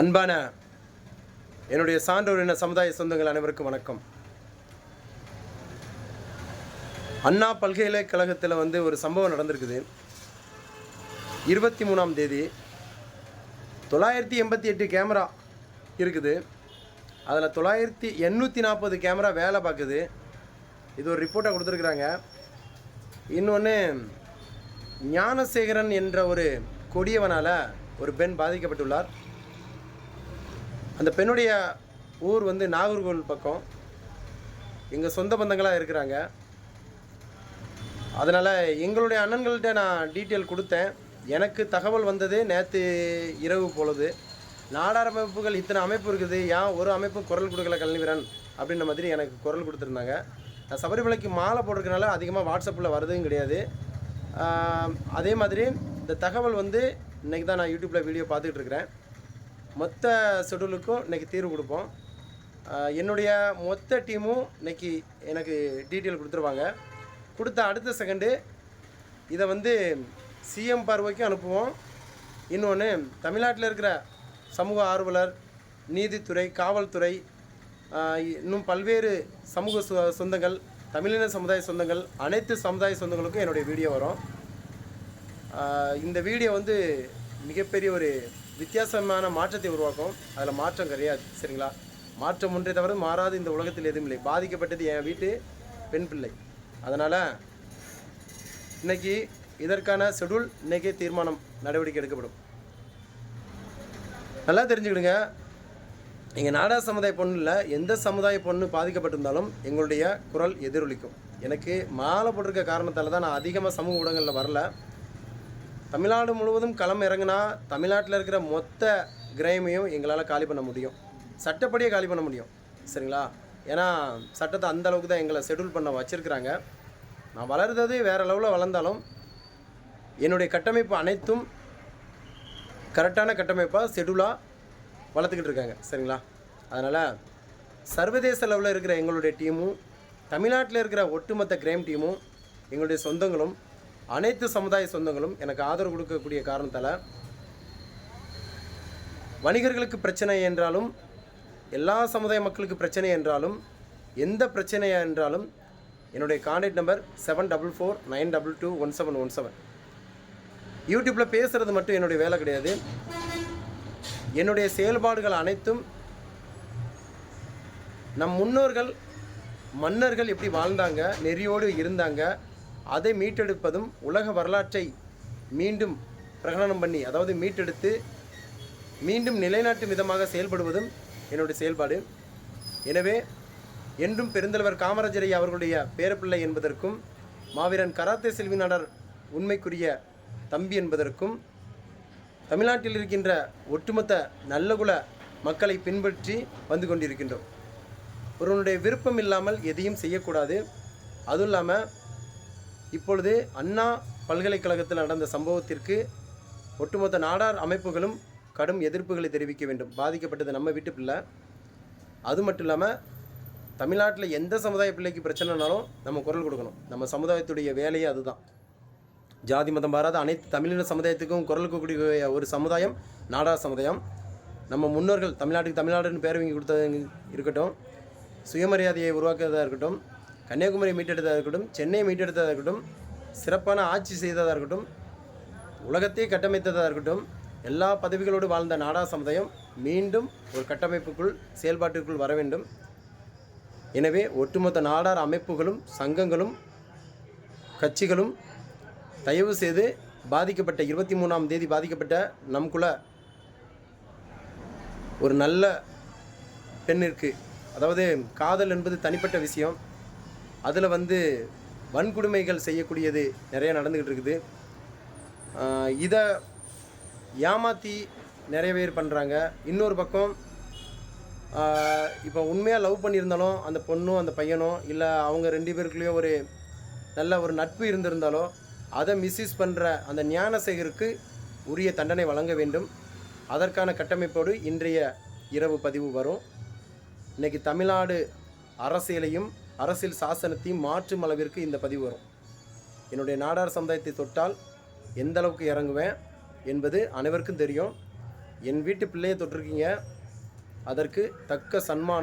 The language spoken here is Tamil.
அன்பான என்னுடைய சான்றோர் சமுதாய சொந்தங்கள் அனைவருக்கும் வணக்கம். அண்ணா பல்கலைக்கழகத்தில் வந்து ஒரு சம்பவம் நடந்திருக்குது. இருபத்தி மூணாம் தேதி தொள்ளாயிரத்தி எண்பத்தி எட்டு கேமரா இருக்குது. அதில் தொள்ளாயிரத்தி எண்ணூற்றி நாற்பது கேமரா வேலை பார்க்குது. இது ஒரு ரிப்போர்ட்டாக கொடுத்துருக்குறாங்க. இன்னொன்று ஞானசேகரன் என்ற ஒரு கொடியவனால் ஒரு பெண் பாதிக்கப்பட்டுள்ளார். அந்த பெண்ணுடைய ஊர் வந்து நாகர்கோவில் பக்கம். எங்கள் சொந்த பந்தங்களாக இருக்கிறாங்க. அதனால் எங்களுடைய அண்ணன்கள்கிட்ட நான் டீட்டெயில் கொடுத்தேன். எனக்கு தகவல் வந்தது நேற்று இரவு பொழுது. நாடார் அமைப்புகள் இத்தனை அமைப்பு இருக்குது ஏன் ஒரு அமைப்பும் குரல் கொடுக்கல கல்விரன்? அப்படின்ற மாதிரி எனக்கு குரல் கொடுத்துருந்தாங்க. நான் சபரிமலைக்கு மாலை போட்டிருக்கனால அதிகமாக வாட்ஸ்அப்பில் வரதும் கிடையாது. அதே மாதிரி இந்த தகவல் வந்து இன்றைக்கி தான் நான் யூடியூப்பில் வீடியோ பார்த்துக்கிட்டு இருக்கிறேன். மொத்த ஷெடியூலுக்கும் இன்றைக்கி தீர்வு கொடுப்போம். என்னுடைய மொத்த டீமும் இன்றைக்கி எனக்கு டீட்டெயில் கொடுத்துருவாங்க. கொடுத்த அடுத்த செகண்டு இதை வந்து சிஎம் பார்வைக்கும் அனுப்புவோம். இன்னொன்று தமிழ்நாட்டில் இருக்கிற சமூக ஆர்வலர் நீதித்துறை காவல்துறை இன்னும் பல்வேறு சமூக சொ- சொந்தங்கள் தமிழின சமுதாய சொந்தங்கள் அனைத்து சமுதாய சொந்தங்களுக்கும் என்னுடைய வீடியோ வரும். இந்த வீடியோ வந்து மிகப்பெரிய ஒரு வித்தியாசமான மாற்றத்தை உருவாக்கும். அதில் மாற்றம் கிடையாது சரிங்களா? மாற்றம் ஒன்றே தவிர மாறாது இந்த உலகத்தில் எதுவும் இல்லை. பாதிக்கப்பட்டது என் வீட்டு பெண் பிள்ளை. அதனால் இன்னைக்கு இதற்கான ஷெடியூல் இன்றைக்கே தீர்மானம் நடவடிக்கை எடுக்கப்படும். நல்லா தெரிஞ்சுக்கிடுங்க. எங்கள் நாடா சமுதாய பொண்ணு இல்லை எந்த சமுதாய பொண்ணு பாதிக்கப்பட்டிருந்தாலும் எங்களுடைய குரல் எதிரொலிக்கும். எனக்கு மாலை போட்டிருக்க காரணத்தால் தான் நான் அதிகமாக சமூக ஊடகங்களில் வரல. தமிழ்நாடு முழுவதும் களம் இறங்குனா தமிழ்நாட்டில் இருக்கிற மொத்த கிரைமையும் எங்களால் காலி பண்ண முடியும். சட்டப்படியே காலி பண்ண முடியும். சரிங்களா? ஏன்னா சட்டத்தை அந்த அளவுக்கு தான் எங்களை ஷெட்யூல் பண்ண வச்சுருக்குறாங்க. நான் வளர்றது வேறு லெவலில் வளர்ந்தாலும் என்னுடைய கட்டமைப்பு அனைத்தும் கரெக்டான கட்டமைப்பாக ஷெடியூலாக வளர்த்துக்கிட்டு இருக்காங்க. சரிங்களா? அதனால் சர்வதேச லெவலில் இருக்கிற எங்களுடைய டீமும் தமிழ்நாட்டில் இருக்கிற ஒட்டுமொத்த கிரைம் டீமும் எங்களுடைய சொந்தங்களும் அனைத்து சமுதாய சொந்தங்களும் எனக்கு ஆதரவு கொடுக்கக்கூடிய காரணத்தால் வணிகர்களுக்கு பிரச்சனை என்றாலும் எல்லா சமுதாய மக்களுக்கு பிரச்சனை என்றாலும் எந்த பிரச்சனையாக என்றாலும் என்னுடைய contact number seven double four nine double two one seven one seven யூடியூப்பில் பேசுகிறது மட்டும் என்னுடைய வேலை கிடையாது. என்னுடைய செயல்பாடுகள் அனைத்தும் நம் முன்னோர்கள் மன்னர்கள் எப்படி வாழ்ந்தாங்க நெறியோடு இருந்தாங்க அதை மீட்டெடுப்பதும் உலக வரலாற்றை மீண்டும் பிரகடனம் பண்ணி அதாவது மீட்டெடுத்து மீண்டும் நிலைநாட்டும் விதமாக செயல்படுவதும் என்னுடைய செயல்பாடு. எனவே என்றும் பெருந்தலைவர் காமராஜரை அவர்களுடைய பேரப்பிள்ளை என்பதற்கும் மாவீரன் கராத்தே செல்வினாளர் உண்மைக்குரிய தம்பி என்பதற்கும் தமிழ்நாட்டில் இருக்கின்ற ஒட்டுமொத்த நல்லகுல மக்களை பின்பற்றி வந்து கொண்டிருக்கின்றோம். ஒருவனுடைய விருப்பம் இல்லாமல் எதையும் செய்யக்கூடாது. அதுவும் இல்லாமல் இப்பொழுது அண்ணா பல்கலைக்கழகத்தில் நடந்த சம்பவத்திற்கு ஒட்டுமொத்த நாடார் அமைப்புகளும் கடும் எதிர்ப்புகளை தெரிவிக்க வேண்டும். பாதிக்கப்பட்டது நம்ம வீட்டு பிள்ளை. அது மட்டும் இல்லாமல் தமிழ்நாட்டில் எந்த சமுதாய பிள்ளைக்கு பிரச்சனைனாலும் நம்ம குரல் கொடுக்கணும். நம்ம சமுதாயத்துடைய வேலையே அதுதான். ஜாதி மதம் பாராத அனைத்து தமிழின சமுதாயத்துக்கும் குரல் கொடுக்கக்கூடிய ஒரு சமுதாயம் நாடார் சமுதாயம். நம்ம முன்னோர்கள் தமிழ்நாட்டுக்கு தமிழ்நாடுன்னு பேர் வாங்கி கொடுத்தது இருக்கட்டும் சுயமரியாதையை உருவாக்குறதா இருக்கட்டும் கன்னியாகுமரி மீட்டெடுத்ததாக இருக்கட்டும் சென்னையை மீட்டெடுத்ததாக இருக்கட்டும் சிறப்பான ஆட்சி செய்ததாக இருக்கட்டும் உலகத்தையே கட்டமைத்ததாக இருக்கட்டும் எல்லா பதவிகளோடு வாழ்ந்த நாடார் சமுதாயம் மீண்டும் ஒரு கட்டமைப்புக்குள் செயல்பாட்டுக்குள் வர வேண்டும். எனவே ஒட்டுமொத்த நாடார் அமைப்புகளும் சங்கங்களும் கட்சிகளும் தயவு செய்து பாதிக்கப்பட்ட இருபத்தி மூணாம் தேதி பாதிக்கப்பட்ட நம் குல ஒரு நல்ல பெண்ணிற்கு அதாவது காதல் என்பது தனிப்பட்ட விஷயம். அதில் வந்து வன்கொடுமைகள் செய்யக்கூடியது நிறைய நடந்துக்கிட்டு இருக்குது. இதை ஏமாற்றி நிறைய பேர் பண்ணுறாங்க. இன்னொரு பக்கம் இப்போ உண்மையாக லவ் பண்ணியிருந்தாலும் அந்த பொண்ணும் அந்த பையனும் இல்லை அவங்க ரெண்டு பேருக்குள்ளேயோ ஒரு நல்ல ஒரு நட்பு இருந்திருந்தாலோ அதை மிஸ்யூஸ் பண்ணுற அந்த ஞானசேகருக்கு உரிய தண்டனை வழங்க வேண்டும். அதற்கான கட்டமைப்போடு இன்றைய இரவு பதிவு வரும். இன்னைக்கு தமிழ்நாடு அரசியலையும் அரசியல் சாசனத்தையும் மாற்றும் அளவிற்கு இந்த பதிவு வரும். என்னுடைய நாடார் சமுதாயத்தை தொட்டால் எந்த அளவுக்கு இறங்குவேன் என்பது அனைவருக்கும் தெரியும். என் வீட்டு பிள்ளையை தொட்டிருக்கீங்க. அதற்கு தக்க சன்மானம்